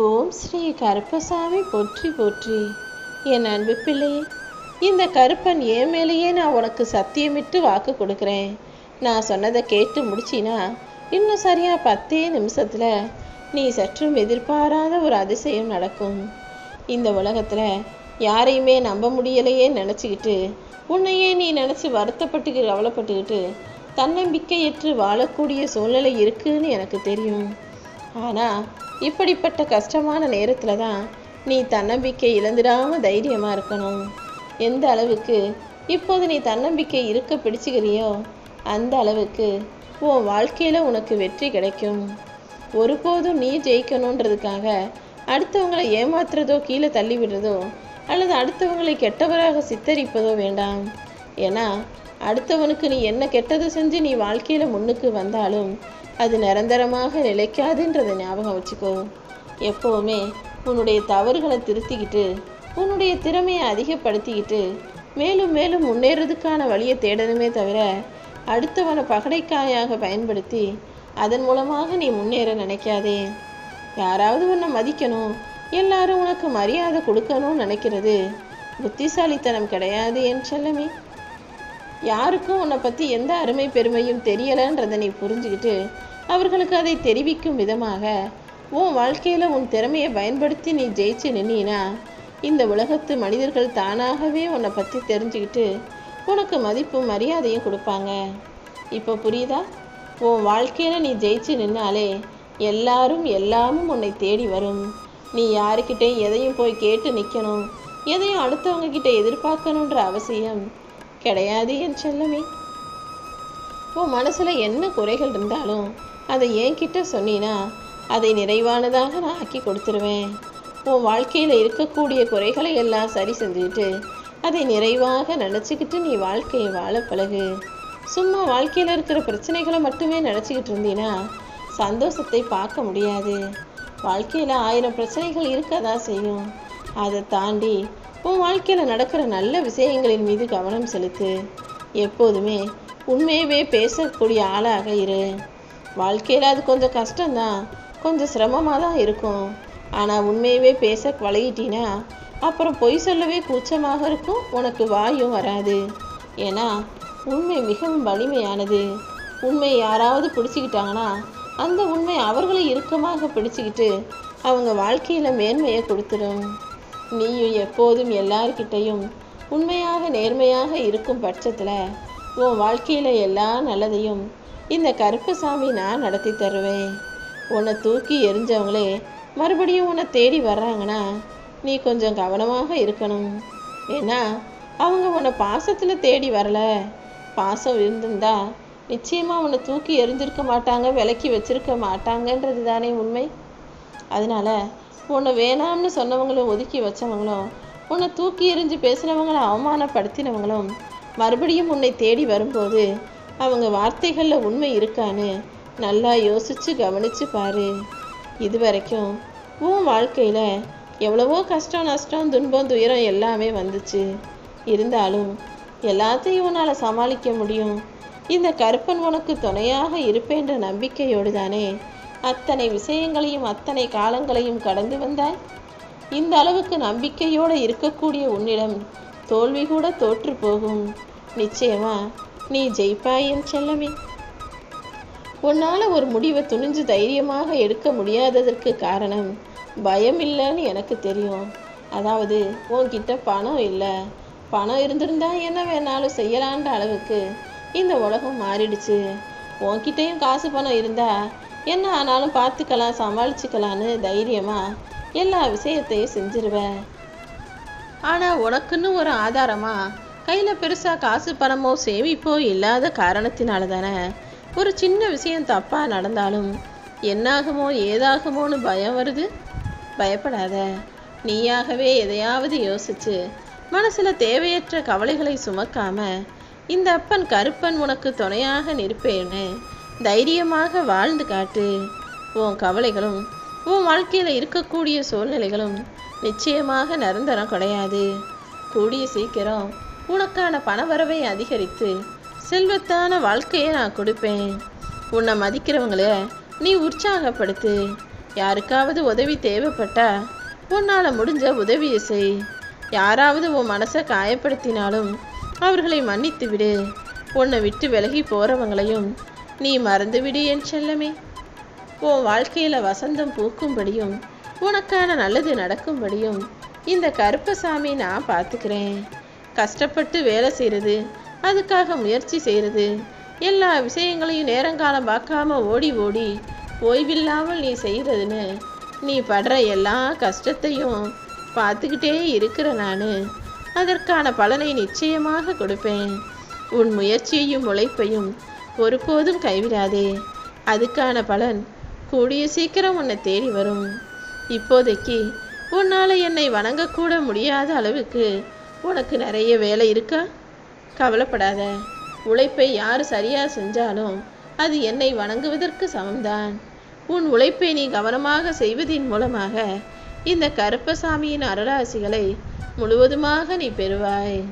ஓம் ஸ்ரீ கருப்பசாமி போற்றி போற்றி. என் அன்பு பிள்ளையே இந்த கருப்பன் என் மேலேயே நான் உனக்கு சத்தியமிட்டு வாக்கு கொடுக்குறேன். நான் சொன்னதை கேட்டு முடிச்சினா இன்னும் சரியாக பத்தே நிமிஷத்தில் நீ சற்றும் எதிர்பாராத ஒரு அதிசயம் நடக்கும். இந்த உலகத்தில் யாரையுமே நம்ப முடியலையே நினச்சிக்கிட்டு உன்னையே நீ நினச்சி வருத்தப்பட்டு கவலைப்பட்டுக்கிட்டு தன்னம்பிக்கையற்று வாழக்கூடிய சூழ்நிலை இருக்குன்னு எனக்கு தெரியும். ஆனால் இப்படிப்பட்ட கஷ்டமான நேரத்தில் தான் நீ தன்னம்பிக்கை இழந்துடாமல் தைரியமாக இருக்கணும். எந்த அளவுக்கு இப்போது நீ தன்னம்பிக்கை இருக்க பிடிச்சிக்கிறியோ அந்த அளவுக்கு உன் வாழ்க்கையில் உனக்கு வெற்றி கிடைக்கும். ஒருபோதும் நீ ஜெயிக்கணுன்றதுக்காக அடுத்தவங்களை ஏமாத்துறதோ கீழே தள்ளி விடுறதோ அல்லது அடுத்தவங்களை கெட்டவராக சித்தரிப்பதோ வேண்டாம். ஏன்னா அடுத்தவனுக்கு நீ என்ன கெட்டது செஞ்சு நீ வாழ்க்கையில் முன்னுக்கு வந்தாலும் அது நிரந்தரமாக நிலைக்காதுன்றதை ஞாபகம் வச்சுக்கோ. எப்போவுமே உன்னுடைய தவறுகளை திருத்திக்கிட்டு உன்னுடைய திறமையை அதிகப்படுத்திக்கிட்டு மேலும் மேலும் முன்னேறதுக்கான வழியை தேடணுமே தவிர அடுத்தவனை பகடைக்காயாக பயன்படுத்தி அதன் மூலமாக நீ முன்னேற நினைக்காதே. யாராவது உன்னை மதிக்கணும் எல்லாரும் உனக்கு மரியாதை கொடுக்கணும்னு நினைக்கிறது புத்திசாலித்தனம் கிடையாது என் செல்லமே. யாருக்கும் உன்னை பற்றி எந்த அருமை பெருமையும் தெரியலைன்றதை நீ புரிஞ்சுக்கிட்டு அவர்களுக்கு அதை தெரிவிக்கும் விதமாக உன் வாழ்க்கையில் உன் திறமையை பயன்படுத்தி நீ ஜெயிச்சு நின்னா இந்த உலகத்து மனிதர்கள் தானாகவே உன்னை பற்றி தெரிஞ்சுக்கிட்டு உனக்கு மதிப்பும் மரியாதையும் கொடுப்பாங்க. இப்போ புரியுதா? உன் வாழ்க்கையில் நீ ஜெயிச்சு நின்னாலே எல்லாரும் எல்லாமும் உன்னை தேடி வரும். நீ யாருக்கிட்டே எதையும் போய் கேட்டு நிற்கணும் எதையும் அடுத்தவங்க கிட்ட எதிர்பார்க்கணுன்ற அவசியம் கிடையாது என் செல்லமே. உன் மனசில் என்ன குறைகள் இருந்தாலும் அதை என்கிட்ட சொன்னீனா அதை நிறைவானதாக நான் ஆக்கி கொடுத்துருவேன். உன் வாழ்க்கையில் இருக்கக்கூடிய குறைகளை எல்லாம் சரி செஞ்சுக்கிட்டு அதை நிறைவாக நினச்சிக்கிட்டு நீ வாழ்க்கையை வாழ பழகு. சும்மா வாழ்க்கையில் இருக்கிற பிரச்சனைகளை மட்டுமே நினச்சிக்கிட்டு இருந்தீன்னா சந்தோஷத்தை பார்க்க முடியாது. வாழ்க்கையில் ஆயிரம் பிரச்சனைகள் இருக்க தான் செய்யும். அதை தாண்டி உன் வாழ்க்கையில் நடக்கிற நல்ல விஷயங்களின் மீது கவனம் செலுத்து. எப்போதுமே உண்மையவே பேசக்கூடிய ஆளாக இரு. வாழ்க்கையில் அது கொஞ்சம் கஷ்டம்தான் கொஞ்சம் சிரமமாக தான் இருக்கும். ஆனால் உண்மையவே பேச பழகிட்டீன்னா அப்புறம் பொய் சொல்லவே கூச்சமாக இருக்கும் உனக்கு வாயும் வராது. ஏன்னா உண்மை மிகவும் வலிமையானது. உண்மை யாராவது பிடிச்சிக்கிட்டாங்கன்னா அந்த உண்மை அவர்களை இறுக்கமாக பிடிச்சிக்கிட்டு அவங்க வாழ்க்கையில் மேன்மையை கொடுத்துடும் நீயும் எப்போதும் எல்லார்கிட்டையும் உண்மையாக நேர்மையாக இருக்கும் பட்சத்தில் உன் வாழ்க்கையில் எல்லா நல்லதையும் இந்த கருப்பசாமி நான் நடத்தி தருவேன். உன்னை தூக்கி எரிஞ்சவங்களே மறுபடியும் உன்னை தேடி வர்றாங்கன்னா நீ கொஞ்சம் கவனமாக இருக்கணும். ஏன்னா அவங்க உன்னை பாசத்தில் தேடி வரல. பாசம் இருந்திருந்தா நிச்சயமாக உன்னை தூக்கி எரிஞ்சிருக்க மாட்டாங்க விலக்கி வச்சிருக்க மாட்டாங்கன்றது தானே உண்மை? அதனால உன்னை வேணாம்னு சொன்னவங்களும் ஒதுக்கி வச்சவங்களும் உன்னை தூக்கி எறிஞ்சு பேசினவங்களை அவமானப்படுத்தினவங்களும் மறுபடியும் உன்னை தேடி வரும்போது அவங்க வார்த்தைகளில் உண்மை இருக்கான்னு நல்லா யோசிச்சு கவனிச்சு பாரு. இது வரைக்கும் உன் வாழ்க்கையில் எவ்வளவோ கஷ்டம் நஷ்டம் துன்பம் துயரம் எல்லாமே வந்துச்சு. இருந்தாலும் எல்லாத்தையும் உன்னால் சமாளிக்க முடியும். இந்த கருப்பன் உனக்கு துணையாக இருப்பேன்ற நம்பிக்கையோடு தானே அத்தனை விஷயங்களையும் அத்தனை காலங்களையும் கடந்து வந்தாய். இந்த அளவுக்கு நம்பிக்கையோடு இருக்கக்கூடிய உன்னிடம் தோல்வி கூட தோற்று போகும். நிச்சயமா நீ ஜெயிப்பாய் என் செல்லமே. உன்னால் ஒரு முடிவை துணிஞ்சு தைரியமாக எடுக்க முடியாததற்கு காரணம் பயம் இல்லைன்னு எனக்கு தெரியும். அதாவது உன்கிட்ட பணம் இல்லை. பணம் இருந்திருந்தா என்ன வேணாலும் செய்யலான்ற அளவுக்கு இந்த உலகம் மாறிடுச்சு. உன்கிட்டயும் காசு பணம் இருந்தால் என்ன ஆனாலும் பார்த்துக்கலாம் சமாளிச்சுக்கலான்னு தைரியமா எல்லா விஷயத்தையும் செஞ்சிருவேன். ஆனால் உனக்குன்னு ஒரு ஆதாரமா? கையில் பெருசாக காசு பணமோ சேமிப்போ இல்லாத காரணத்தினால தானே ஒரு சின்ன விஷயம் தப்பாக நடந்தாலும் என்னாகுமோ ஏதாகுமோன்னு பயம் வருது? பயப்படாத. நீயாகவே எதையாவது யோசிச்சு மனசில் தேவையற்ற கவலைகளை சுமக்காம இந்த அப்பன் கருப்பன் உனக்கு துணையாக நிற்பேன்னு தைரியமாக வாழ்ந்து காட்டு. உன் கவலைகளும் உன் வாழ்க்கையில் இருக்கக்கூடிய சூழ்நிலைகளும் நிச்சயமாக நிரந்தரம் கிடையாது. கூடிய சீக்கிரம் உனக்கான பணவரவை அதிகரித்து செல்வத்தான வாழ்க்கையை நான் கொடுப்பேன். உன்னை மதிக்கிறவங்கள நீ உற்சாகப்படுத்து. யாருக்காவது உதவி தேவைப்பட்டா உன்னால் முடிஞ்ச உதவியை செய். யாராவது உன் மனசை காயப்படுத்தினாலும் அவர்களை மன்னித்து விடு. உன்னை விட்டு விலகி போகிறவங்களையும் நீ மறந்து விடு என் செல்லமே. உன் வாழ்க்கையில் வசந்தம் பூக்கும்படியும் உனக்கான நல்லது நடக்கும்படியும் இந்த கருப்பசாமி நான் பார்த்துக்கிறேன். கஷ்டப்பட்டு வேலை செய்கிறது அதுக்காக முயற்சி செய்கிறது எல்லா விஷயங்களையும் நேரங்காலம் பார்க்காம ஓடி ஓடி ஓய்வில்லாமல் நீ செய்கிறதுன்னு நீ படுற எல்லா கஷ்டத்தையும் பார்த்துக்கிட்டே இருக்கிற நான். அதற்கான பலனை நிச்சயமாக கொடுப்பேன். உன் முயற்சியையும் உழைப்பையும் ஒருபோதும் கைவிடாதே. அதுக்கான பலன் கூடிய சீக்கிரம் உன்னை தேடி வரும். இப்போதைக்கு உன்னால் என்னை வணங்கக்கூட முடியாத அளவுக்கு உனக்கு நிறைய வேலை இருக்கா? கவலைப்படாத. உழைப்பை யார் சரியாக செஞ்சாலும் அது என்னை வணங்குவதற்கு சமம்தான். உன் உழைப்பை நீ கவனமாக செய்வதின் மூலமாக இந்த கருப்பசாமியின் அருளாசிகளை முழுவதுமாக நீ பெறுவாய்.